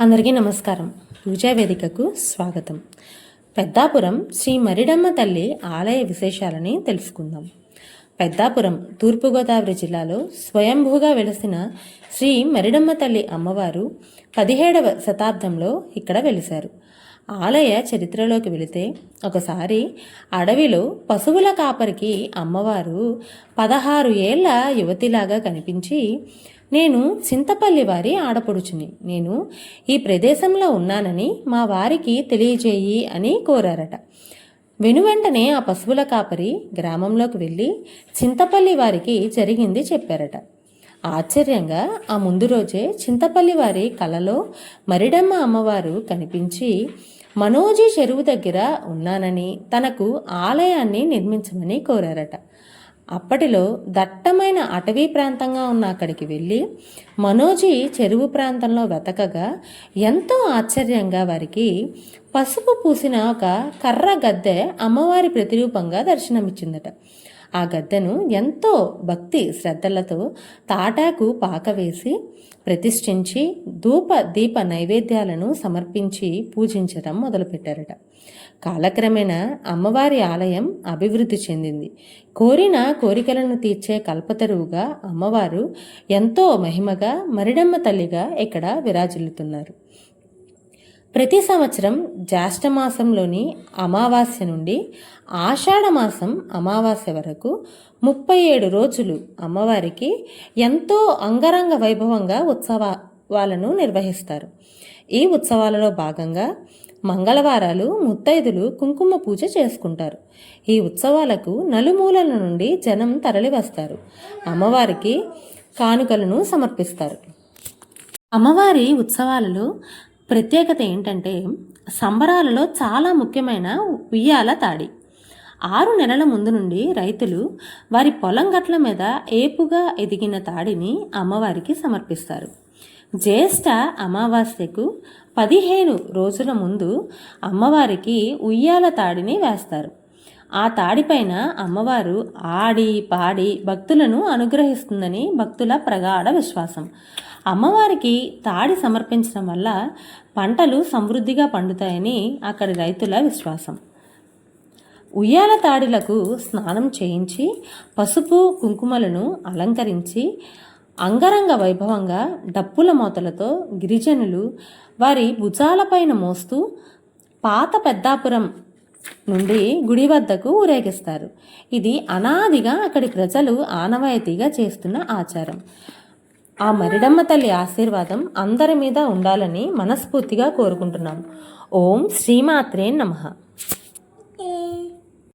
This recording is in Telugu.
అందరికీ నమస్కారం. పూజా వేదికకు స్వాగతం. పెద్దాపురం శ్రీ మరిడమ్మ తల్లి ఆలయ విశేషాలని తెలుసుకుందాం. పెద్దాపురం తూర్పుగోదావరి జిల్లాలో స్వయంభూగా వెలసిన శ్రీ మరిడమ్మ తల్లి అమ్మవారు పదిహేడవ శతాబ్దంలో ఇక్కడ వెలిశారు. ఆలయ చరిత్రలోకి వెళితే ఒకసారి అడవిలో పశువుల కాపరికి అమ్మవారు పదహారు ఏళ్ళ యువతిలాగా కనిపించి నేను చింతపల్లి వారి ఆడపడుచుని. నేను ఈ ప్రదేశంలో ఉన్నానని మా వారికి తెలియజేయి అని కోరారట. వెనువెంటనే ఆ పశువుల కాపరి గ్రామంలోకి వెళ్ళి చింతపల్లి వారికి జరిగింది చెప్పారట. ఆశ్చర్యంగా ఆ ముందు రోజే చింతపల్లి వారి కలలో మరిడమ్మ అమ్మవారు కనిపించి మనోజీ చెరువు దగ్గర ఉన్నానని తనకు ఆలయాన్ని నిర్మించమని కోరారట. అప్పటిలో దట్టమైన అటవీ ప్రాంతంగా ఉన్న అక్కడికి వెళ్ళి మనోజీ చెరువు ప్రాంతంలో వెతకగా ఎంతో ఆశ్చర్యంగా వారికి పసుపు పూసిన ఒక కర్ర గద్దె అమ్మవారి ప్రతిరూపంగా దర్శనమిచ్చిందట. ఆ గద్దెను ఎంతో భక్తి శ్రద్ధలతో తాటాకు పాక వేసి ప్రతిష్ఠించి ధూప దీప నైవేద్యాలను సమర్పించి పూజించడం మొదలుపెట్టారట. కాలక్రమేణా అమ్మవారి ఆలయం అభివృద్ధి చెందింది. కోరిన కోరికలను తీర్చే కల్పతరువుగా అమ్మవారు ఎంతో మహిమగా మరిడమ్మ తల్లిగా ఇక్కడ విరాజిల్లుతున్నారు. ప్రతి సంవత్సరం జ్యేష్ఠమాసంలోని అమావాస్య నుండి ఆషాఢమాసం అమావాస్య వరకు ముప్పై ఏడు రోజులు అమ్మవారికి ఎంతో అంగరంగ వైభవంగా ఉత్సవాలను నిర్వహిస్తారు. ఈ ఉత్సవాలలో భాగంగా మంగళవారాలు ముత్తైదులు కుంకుమ పూజ చేసుకుంటారు. ఈ ఉత్సవాలకు నలుమూలల నుండి జనం తరలివస్తారు. అమ్మవారికి కానుకలను సమర్పిస్తారు. అమ్మవారి ఉత్సవాలలో ప్రత్యేకత ఏంటంటే సంబరాలలో చాలా ముఖ్యమైన ఉయ్యాల తాడి. ఆరు నెలల ముందు నుండి రైతులు వారి పొలం గట్ల మీద ఏపుగా ఎదిగిన తాడిని అమ్మవారికి సమర్పిస్తారు. జ్యేష్ఠ అమావాస్యకు పదిహేను రోజుల ముందు అమ్మవారికి ఉయ్యాల తాడిని వేస్తారు. ఆ తాడిపైన అమ్మవారు ఆడి పాడి భక్తులను అనుగ్రహిస్తుందని భక్తుల ప్రగాఢ విశ్వాసం. అమ్మవారికి తాడి సమర్పించడం వల్ల పంటలు సమృద్ధిగా పండుతాయని అక్కడి రైతుల విశ్వాసం. ఉయ్యాల తాడులకు స్నానం చేయించి పసుపు కుంకుమలను అలంకరించి అంగరంగ వైభవంగా డప్పుల మోతలతో గిరిజనులు వారి భుజాలపైన మోస్తూ పాత పెద్దాపురం నుండి గుడి వద్దకు ఊరేగిస్తారు. ఇది అనాదిగా అక్కడి ప్రజలు ఆనవాయితీగా చేస్తున్న ఆచారం. ఆ మరిడమ్మ తల్లి ఆశీర్వాదం అందరి మీద ఉండాలని మనస్ఫూర్తిగా కోరుకుంటున్నాం. ఓం శ్రీమాత్రే నమః.